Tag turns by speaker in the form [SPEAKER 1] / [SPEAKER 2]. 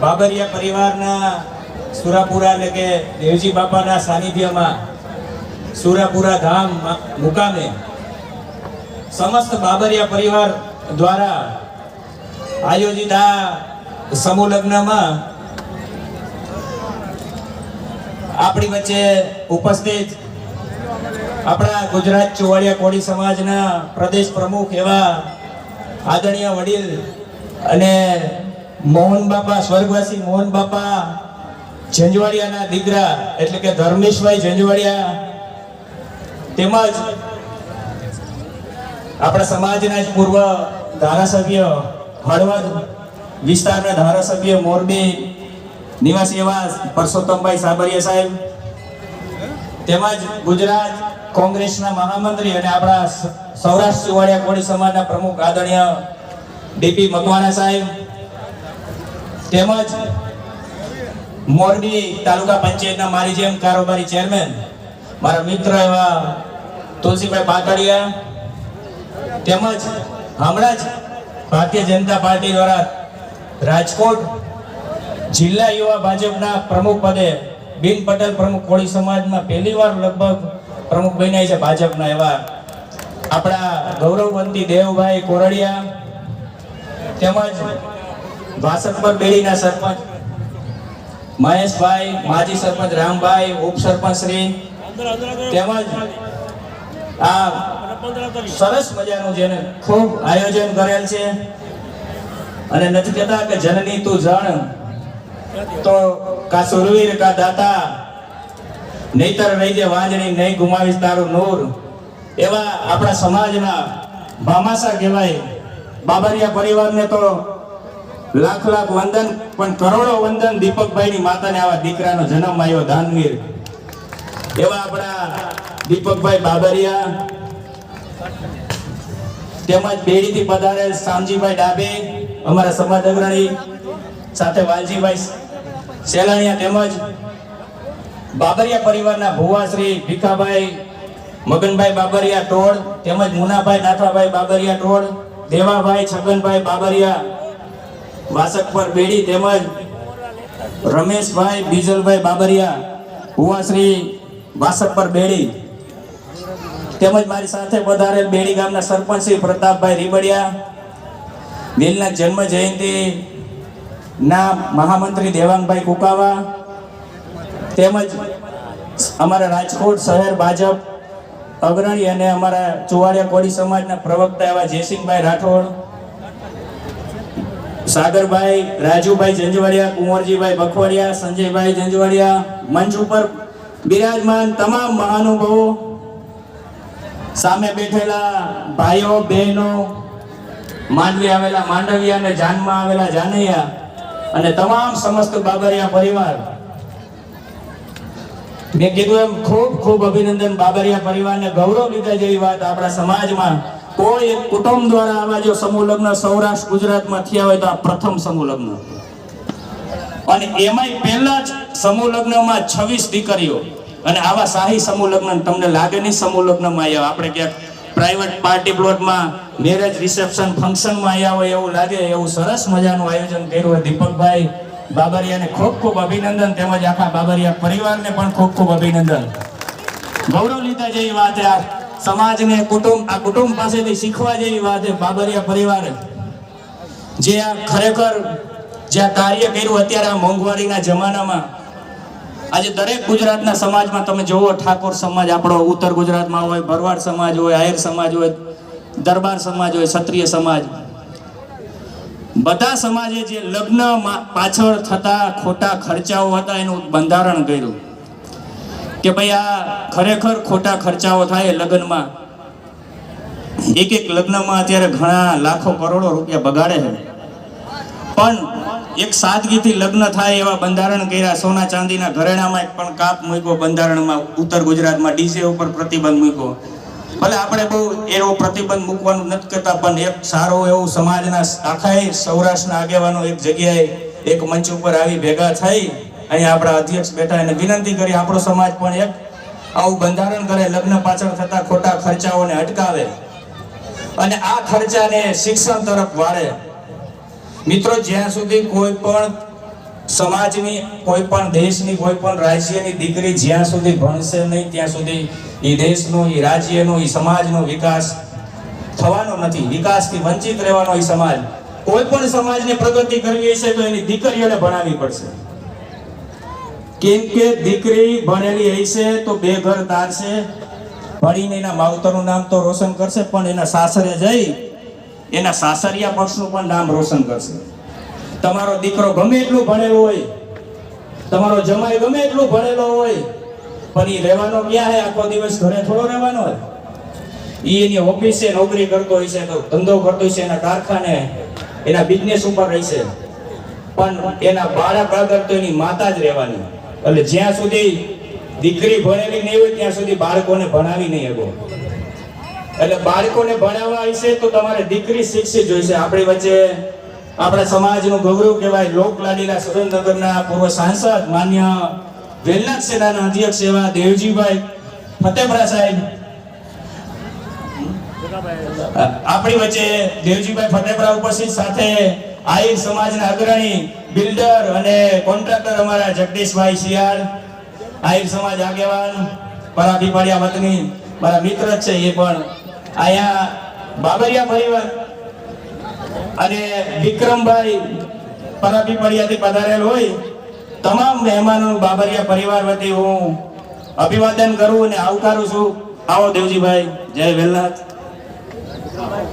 [SPEAKER 1] બાબરિયા પરિવારના સુરાપુરા એટલે કે દેવજી બાપાના સાનિધ્યમાં સુરાપુરા ધામ મુકામે સમસ્ત બાબરિયા પરિવાર દ્વારા આયોજિત આ સમૂહ લગ્નમાં આપણી વચ્ચે ઉપસ્થિત આપણા ગુજરાત ચુવાડિયા કોળી સમાજના પ્રદેશ પ્રમુખ એવા આદરણીય વડીલ અને મોહન બાપા, સ્વર્ગવાસી મોહન બાપા, ઝંઝવાડિયાના દીકરા, એટલે કે ધર્મેશભાઈ ઝંઝવાડિયા. તેમજ આપણા સમાજના જ પૂર્વ ધારાસભ્ય, હળવદ વિસ્તારના ધારાસભ્ય મોરબી નિવાસી એવા પરસોત્તમભાઈ સાબરિયા સાહેબ. તેમજ ગુજરાત કોંગ્રેસના મહામંત્રી અને આપણા સૌરાષ્ટ્ર ચુવાડિયા કોળી સમાજના પ્રમુખ આદરણીય ડીપી મકવાણા સાહેબ. તેમજ મોરબી તાલુકા પંચાયતના મારી જેમ કારોબારી ચેરમેન મારા મિત્ર એવા તુલસીભાઈ પાતળિયા તેમજ હમણાં જ ભારતીય જનતા પાર્ટી દ્વારા રાજકોટ જિલ્લા યુવા ભાજપના પ્રમુખ પદે બિન પટેલ પ્રમુખ કોળી સમાજમાં પહેલી વાર લગભગ પ્રમુખ બન્યા છે ભાજપના એવા આપણા ગૌરવવંતી દેવભાઈ કોરડિયા તેમજ વાસણપર બેડીના સરપંચ, મહેશભાઈ, માજી સરપંચ રામભાઈ ઉપસરપંચ તેમજ આ સરસ મજાનું જેને ખૂબ આયોજન કરેલ છે. અને નથી કહેતા કે જનની તું જણ, તો કા સુરવીર કા દાતા, નહીતર રહી જે વાંજણી, નહીં ગુમાવીશ તારું નૂર. એવા આપણા સમાજના ભામાસા કહેવાય. બાબરિયા પરિવારને તો લાખ લાખ વંદન, પણ કરોડો વંદન દીપકભાઈની માતાને આવા દીકરાનો જન્મ આવ્યો દાનવીર એવા આપણા દીપકભાઈ બાબરિયા. તેમજ બેડીથી પધારેલ શામજીભાઈ ડાબે, અમારા સમાજ અગ્રણી સાથે વાલજીભાઈ સેલાણીયા તેમજ બાબરિયા પરિવારના ભુવાશ્રી ભીખાભાઈ, મગનભાઈ બાબરિયા ટોળ તેમજ મુનાભાઈ નાથાભાઈ બાબરિયા ટોળ, દેવાભાઈ છગનભાઈ બાબરિયા વાસક પર બેડી તેમજ રમેશભાઈ બીજલભાઈ બાબરિયા ભુવાશ્રી વાસક પર બેડી. તેમજ મારી સાથે વધારે બેડી ગામના સરપંચ શ્રી પ્રતાપભાઈ રીબડિયા દિલના જન્મ જયંતિ ના મહામંત્રી દેવાંગભાઈ કુકાવા, તેમજ અમારા રાજકોટ શહેર ભાજપ અગ્રણી અને અમારા ચુવાડિયા કોળી સમાજના પ્રવક્તા એવા જયસિંહભાઈ રાઠોડ સાગરભાઈ, રાજુભાઈ જંજવાડિયા, કુંવરજીભાઈ બખવાડિયા સંજયભાઈ જંજવાડિયા, મંચ ઉપર બિરાજમાન તમામ મહાનુભાવો, સામે બેઠેલા ભાઈઓ, બહેનો, માંડવી આવેલા માંડવિયા અને જાનમાં આવેલા જાનૈયા અને તમામ સમસ્ત બાબરિયા પરિવાર. મેં કીધું એમ, ખૂબ ખૂબ અભિનંદન બાબરિયા પરિવારને ગૌરવ લીધા જેવી વાત આપણા સમાજમાં કોઈ એક કુટુંબ દ્વારા આવા જો સમૂહ લગ્ન સૌરાષ્ટ્ર, ગુજરાતમાં થયા હોય તો આ પ્રથમ સમૂહ લગ્ન અને એમાંય પહેલા જ સમૂહ લગ્નમાં છવ્વીસ દીકરીઓ. અને આવા શાહી સમૂહ લગ્ન તમને લાગે નહીં સમૂહ લગ્નમાં આવ્યા. આપણે ક્યાંક પ્રાઇવેટ પાર્ટી પ્લોટમાં મેરેજ રિસેપ્શન ફંક્શનમાં આવ્યા હોય એવું લાગે, એવું સરસ મજાનું આયોજન કર્યું હોય દીપકભાઈ બાબરિયાને ખૂબ ખૂબ અભિનંદન. તેમજ આખા બાબરિયા પરિવારને પણ ખૂબ ખૂબ અભિનંદન. ગૌરવ લીધા જેવી વાત યાર સમાજને કુટુંબ આ કુટુંબ પાસેથી શીખવા જેવી વાત છે, બાબરિયા પરિવારે. જે આ ખરેખર જે આ કાર્ય કર્યું અત્યારે આ મોંઘવારીના જમાનામાં, આજે દરેક ગુજરાતના સમાજમાં તમે જુઓ, ઠાકોર સમાજ આપણો, ઉત્તર ગુજરાતમાં હોય, ભરવાડ સમાજ હોય, આહિર સમાજ હોય, દરબાર સમાજ હોય, ક્ષત્રિય સમાજ. બધા સમાજે જે લગ્ન પાછળ થતા ખોટા ખર્ચાઓ હતા, એનું બંધારણ કર્યું. કે ભાઈ આ ખરેખર ખોટા ખર્ચાઓ થાય લગ્નમાં? એક એક લગ્નમાં અત્યારે ઘણા લાખો કરોડો રૂપિયા બગાડે છે. પણ એક સાદગીથી લગ્ન થાય એવા બંધારણ કર્યા સોના ચાંદીના ઘરેણામાં પણ કાપ મૂક્યો, બંધારણમાં ઉત્તર ગુજરાતમાં ડીજે ઉપર પ્રતિબંધ મૂક્યો. ભલે આપણે બહુ એવો પ્રતિબંધ મૂકવાનું નથી કરતા, પણ એક સારો એવો સમાજના આખા સૌરાષ્ટ્રના આગેવાનો એક જગ્યાએ એક મંચ ઉપર આવી ભેગા થઈ અહીંયા આપણા અધ્યક્ષ બેઠા એને વિનંતી કરી, આપણો સમાજ પણ એક આવું બંધારણ કરે, લગ્ન પાછળ થતા ખોટા ખર્ચાઓને અટકાવે. અને આ ખર્ચાને શિક્ષણ તરફ વાળે. મિત્રો, જ્યાં સુધી કોઈ પણ સમાજની, કોઈ પણ દેશની, કોઈ પણ રાજ્યની દીકરી જ્યાં સુધી ભણશે નહીં, ત્યાં સુધી એ દેશનો એ રાજ્યનો એ સમાજનો વિકાસ થવાનો નથી. વિકાસથી વંચિત રહેવાનો એ સમાજ. કોઈ પણ સમાજને પ્રગતિ કરવી હશે તો એની દીકરીઓને ભણાવવી પડશે. કેમ કે દીકરી ભણેલી હશે તો બે ઘર તારશે ભણીને એના માવતરનું નામ તો રોશન કરશે, પણ એના સાસરે જઈ એના સાસરિયા પક્ષનું પણ નામ રોશન કરશે. તમારો દીકરો ગમે એટલું ભણેલો હોય, તમારો જમાઈ ગમે એટલું ભણેલો હોય, પણ એ રહેવાનો ક્યાં હે? આખો દિવસ ઘરે થોડો રહેવાનો હોય. એ એની ઓફિસે નોકરી કરતો હોય છે, તો ધંધો કરતો હોય છે, એના કારખાને, એના બિઝનેસ ઉપર રહેશે પણ એના બાળક આગળ તો એની માતા જ રહેવાની. એટલે જ્યાં સુધી દીકરી ભણેલી નહીં હોય, ત્યાં સુધી બાળકોને ભણાવી નહીં શકો. એટલે બાળકોને ભણાવવા હશે તો તમારે દીકરી શિક્ષિત જોઈશે. આપણી વચ્ચે આપણા સમાજનું ગૌરવ કહેવાય, લોકલાડીલા સુરેન્દ્રનગરના પૂર્વ સાંસદ માન્ય વેલનાથ સેનાના અધ્યક્ષ એવા દેવજીભાઈ ફતેપરા સાહેબ. આપણી વચ્ચે દેવજીભાઈ ફતેપરા ઉપસ્થિત સાથે આહિર સમાજના અગ્રણી બિલ્ડર અને કોન્ટ્રાક્ટર અમારા જગદીશભાઈ શિયાળ આહિર સમાજ આગેવાન, પરાભીપાડિયા વતની, મારા મિત્ર છે એ પણ. અહીંયા બાબરિયા પરિવાર અને વિક્રમભાઈ પરાભીપાડિયાથી પધારેલ હોય, તમામ મહેમાનોનું બાબરિયા પરિવાર વતી હું અભિવાદન કરું અને આવકારું છું. આવો દેવજીભાઈ, જય વેલનાથ.